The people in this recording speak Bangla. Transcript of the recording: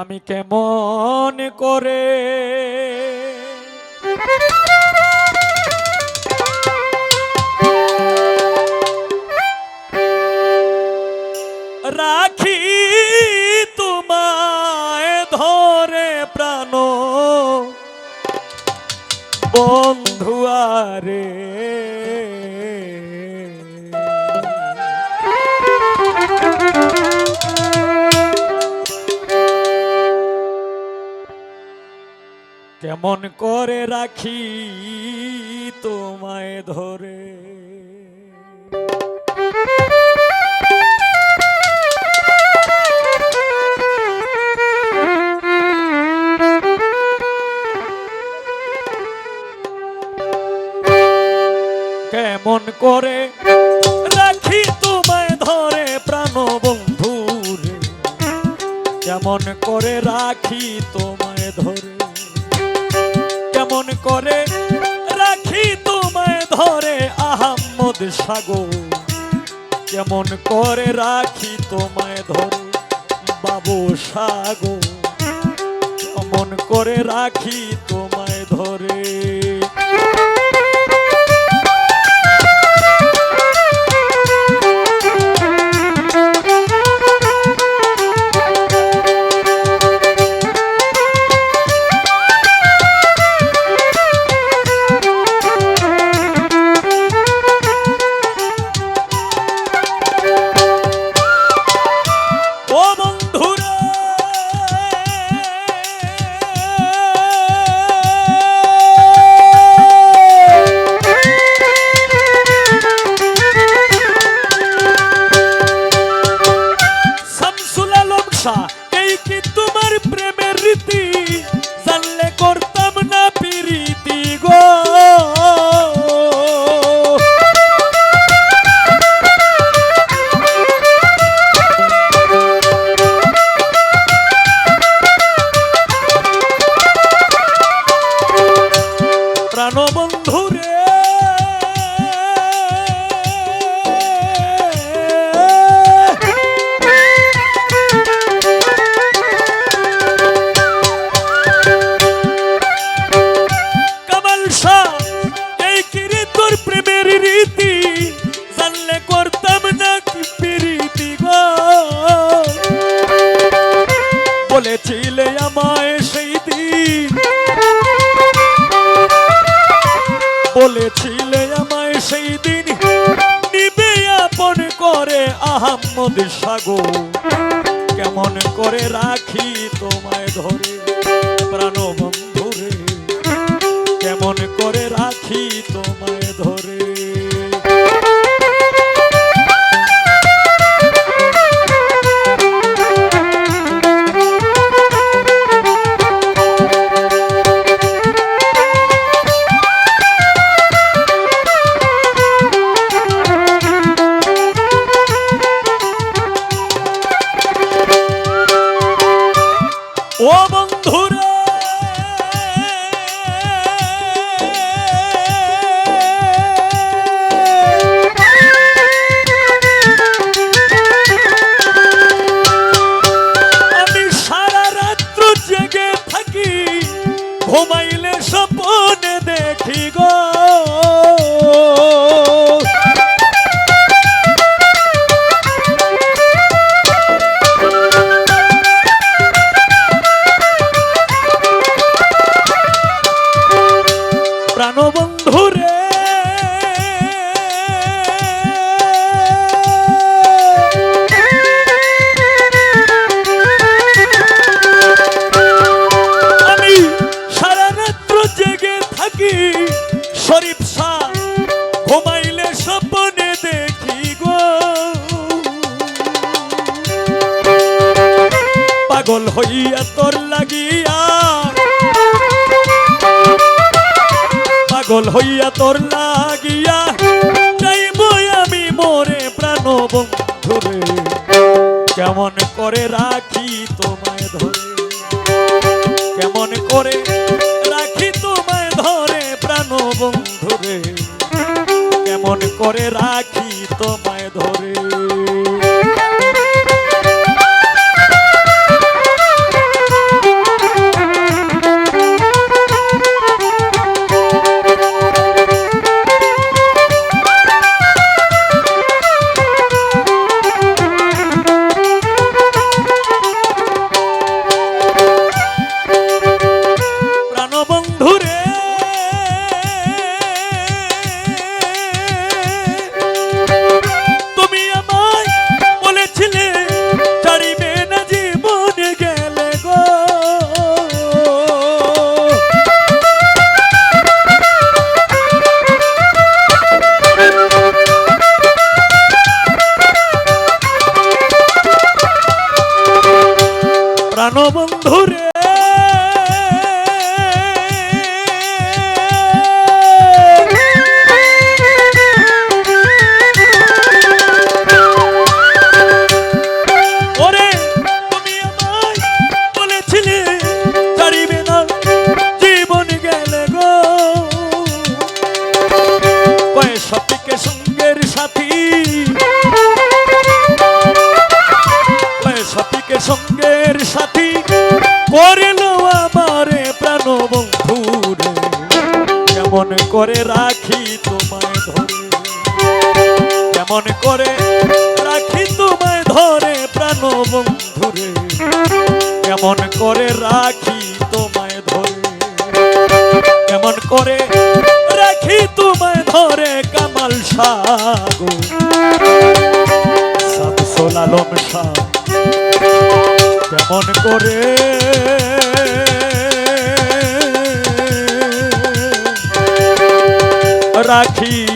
আমি কেমন করে? রাখি তোমায় ধরে প্রাণ। বন্ধু কেমন করে রাখি তোমায় ধরে? কেমন করে রাখি তোমায় ধরে প্রাণ বন্ধু কেমন করে রাখি তোমায় ধরে? কেমন করে রাখি তোমায় ধরে আহম্মদ সাগর। কেমন করে রাখি তোমায় ধরে বাবু সাগর। কেমন করে রাখি তোমায় ধরে প্রীতি গো? বলেছিলে আমায় বলেছিলে আমায় সেই দিন নিবে আপন করে আহম্মদ সাগর। কেমন করে রাখি তোমায় ধরে প্রাণ বন্ধুরে কেমন করে রাখি তোমায় ধরে প্রাণবন্ধু রে। আমি সারা রাত্র জেগে থাকি, শরীফ শাহ ঘুমাইলে স্বপ্নে দেখি গো। পাগল হইয়া তোর লাগিয়া পাগল হইয়া তোর লাগিয়া যাইব আমি মোরে প্রাণ বন্ধুরে কেমন করে রাখি তোমায় ধরে, কেমন করে প্রাণবন্ধু কেমন করে রাখি তোমায় ধরে? কেমন করে রাখি তোমায় ধরে প্রাণ বন্ধুরে? কেমন করে রাখি তোমায় ধরে? কেমন করে রাখি তোমায় ধরে কামাল সাগো শামসুল আলম শাহ কেমন করে রাখি।